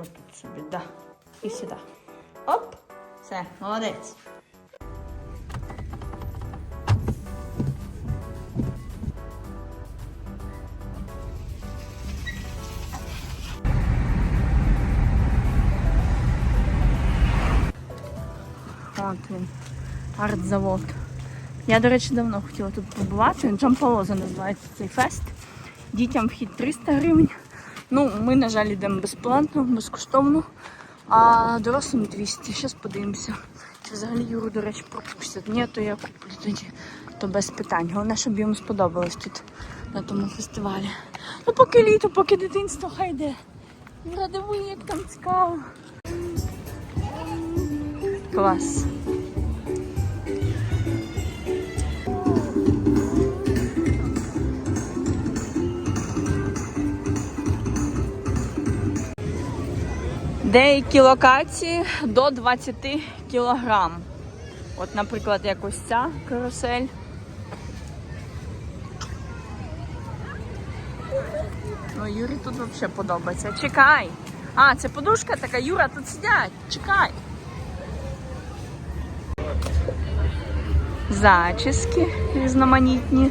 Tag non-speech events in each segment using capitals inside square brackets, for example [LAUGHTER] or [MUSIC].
Отут собі, да. І сюди. Оп! Все, молодець. От він, артзавод. Я, до речі, давно хотіла тут побувати. Джампалоза називається цей фест. Дітям вхід 300 гривень. Ну, ми, на жаль, йдемо безплатно, безкоштовно, а дорослим 200. Зараз подивимося. Чи взагалі Юру, до речі, пропустять. Ні, то я куплю тоді, то без питань. Головне, щоб йому сподобалось тут на тому фестивалі. Ну, поки літо, поки дитинство, хай йде. Юра, як там цікаво. Клас. Деякі локації до 20 кілограм. От, наприклад, як ось ця карусель. Ну, Юрі тут взагалі подобається. Чекай! А, це подушка така, Юра, тут сидять. Чекай. Зачіски різноманітні.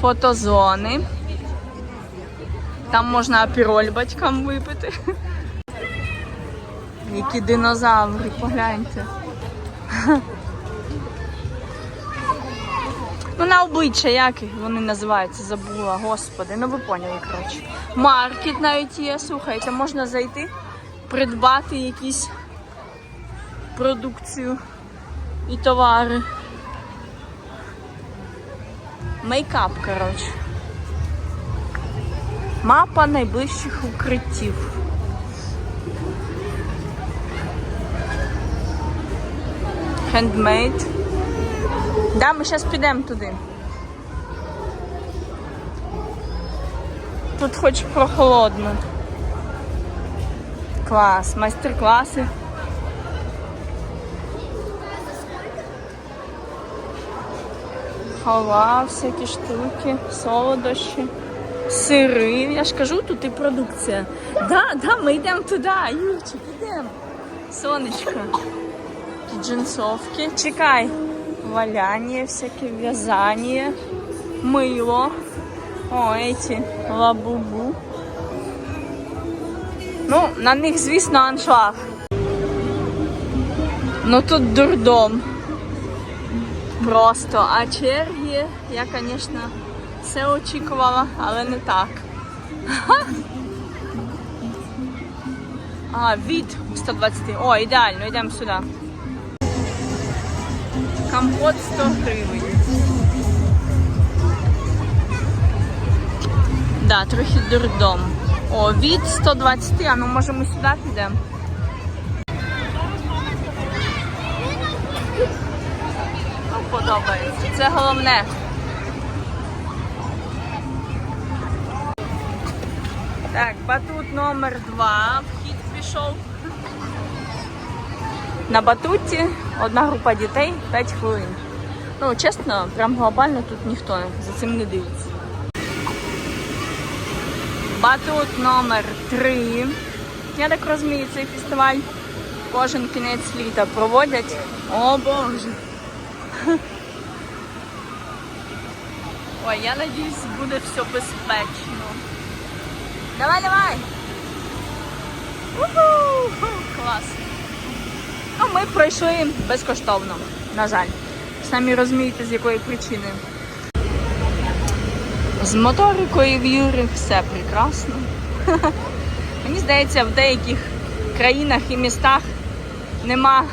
Фотозони. Там можна апіроль батькам випити. Які динозаври, погляньте. Ну, на обличчя, як вони називаються, забула, господи, ну ви поняли, коротше. Маркет навіть є, слухайте, можна зайти, придбати якісь продукцію і товари. Мейкап, коротше. Мапа найближчих укриттів. Хендмейд. Да, ми зараз підемо туди. Тут хоч прохолодно. Клас, майстер-класи. Халва, всякі штуки, солодощі. Сири, я ж кажу, тут і продукція. Да, да, ми йдемо туди, Юрчик, йдемо. Сонечко. Джинсовки. Чекай. Валяння, всяке в'язання, мило. О, эти лабубу. Ну, на них, звісно, аншлаг. Ну тут дурдом. Просто. А черги, я, звісно, все очікувала, але не так. А, від 120. О, ідеально, йдемо сюди. Компот 100 гривень. Да, трохи дурдом. О, від 120, а ну може ми сюди підемо. Подобається. Це головне. Так, батут номер два. Вхід пішов. На батуті одна група дітей 5 хвилин. Ну, чесно, прям глобально тут ніхто за цим не дивиться. Батут номер 3. Я так розумію, цей фестиваль кожен кінець літа проводять. О боже. Ой, я надіюсь, буде все безпечно. Давай, давай! Уху! Клас! Ну, ми пройшли безкоштовно, на жаль. Самі розумієте, з якої причини. З моторикою в Юри все прекрасно. [LAUGHS] Мені здається, в деяких країнах і містах нема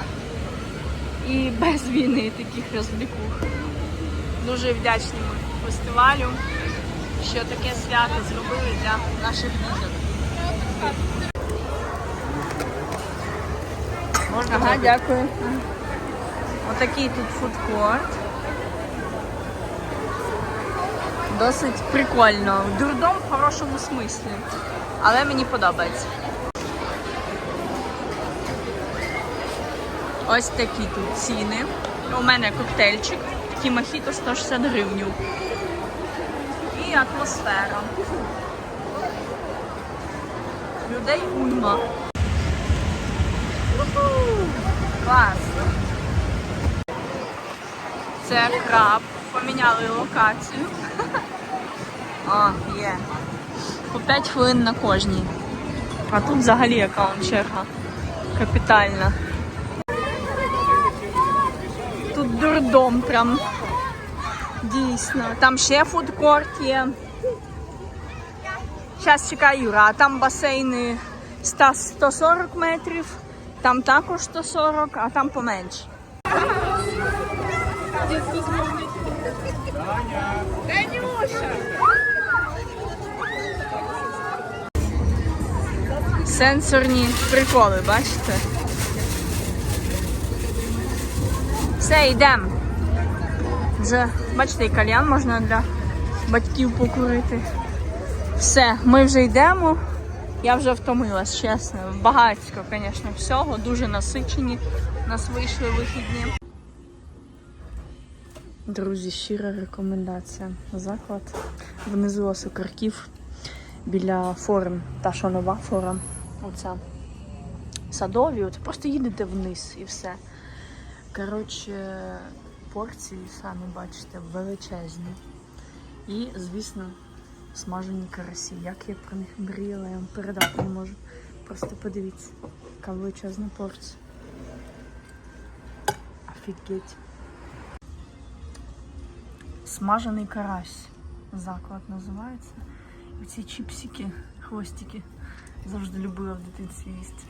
і без війни таких розвлікух. Дуже вдячні фестивалю, що таке свято зробили для наших діток. Можна? Ага, дякую. Отакий тут фудкорт. Досить прикольно. Дурдом в хорошому смислі. Але мені подобається. Ось такі тут ціни. У мене коктейльчик, такий мохіто 160 гривень. І атмосфера. Людей уйма. Клас. Це краб. Поміняли локацію. [LAUGHS] А, є. По 5 хвилин на кожній. А тут взагалі яка он черга. Капітальна. Тут дурдом прям. Дійсно. Там ще фудкорт є. Зараз чекай Юра, а там басейни 100 140 метрів, там також 140, а там поменше. Сенсорні приколи, бачите? Все, йдемо. Вже, бачите, і кальян можна для батьків покурити. Все, ми вже йдемо. Я вже втомилась, чесно. Багатько, звісно, всього, дуже насичені. Нас вийшли вихідні. Друзі, щира рекомендація. Заклад внизу Осокарків біля форум. Та що нова фора. Оця садові. От просто їдете вниз і все. Коротше, порції, самі бачите, величезні. І, звісно, смажені карасі. Як я про них мріяла, я вам передати не можу. Просто подивіться, яка величезна порція. Офігеть. Смажений карась. Заклад називається. І ці чіпсики, хвостики завжди любила в дитинстві їсти.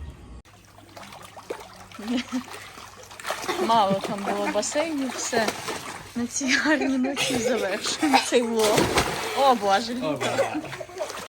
Мало там було басейнів, все. На цій гарній ночі завершуємо цей влог. О, боже.